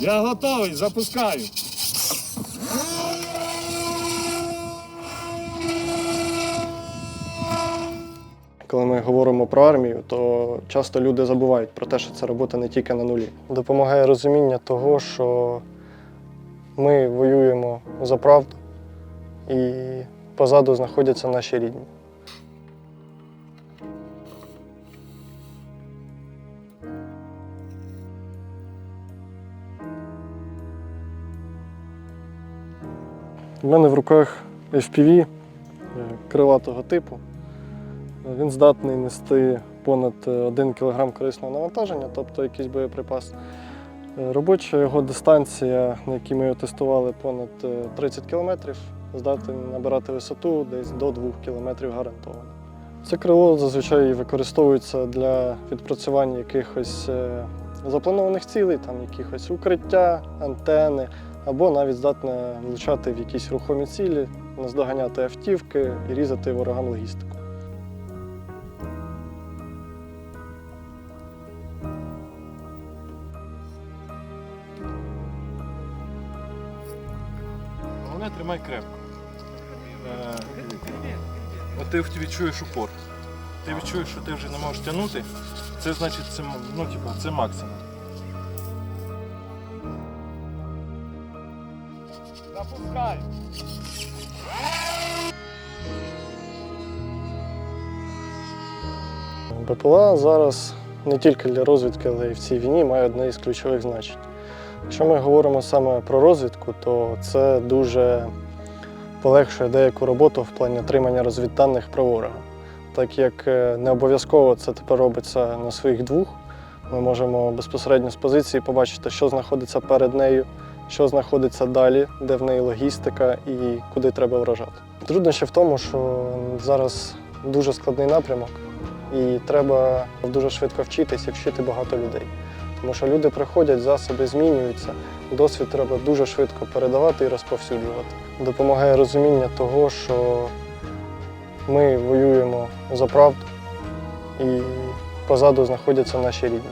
Я готовий, запускаю. Коли ми говоримо про армію, то часто люди забувають про те, що це робота не тільки на нулі. Допомагає розуміння того, що ми воюємо за правду і позаду знаходяться наші рідні. У мене в руках FPV е, крилатого типу. Він здатний нести понад 1 кг корисного навантаження, тобто якийсь боєприпас. Е, Робоча його дистанція, на якій ми його тестували, понад е, 30 км, здатний набирати висоту десь до 2 км гарантовано. Це крило зазвичай використовується для відпрацювання якихось е, запланованих цілей, там якихось укриття, антени, або навіть здатне влучати в якісь рухомі цілі, наздоганяти автівки і різати ворогам логістику. Головне тримай крепко. Е, От ти відчуєш упор. Ти відчуєш, що ти вже не можеш тягнути. Це значить, це, ну, типу, це максимум. Запускай. БПЛА зараз не тільки для розвідки, але й в цій війні має одне із ключових значень. Якщо ми говоримо саме про розвідку, то це дуже полегшує деяку роботу в плані отримання розвідданих про ворога. Так як е, не обов'язково це тепер робиться на своїх двох, ми можемо безпосередньо з позиції побачити, що знаходиться перед нею, що знаходиться далі, де в неї логістика і куди треба вражати. Труднощі в тому, що зараз дуже складний напрямок, і треба дуже швидко вчитися вчити багато людей. Тому що люди приходять, засоби змінюються, досвід треба дуже швидко передавати і розповсюджувати. Допомагає розуміння того, що ми воюємо за правду і позаду знаходяться наші рідні.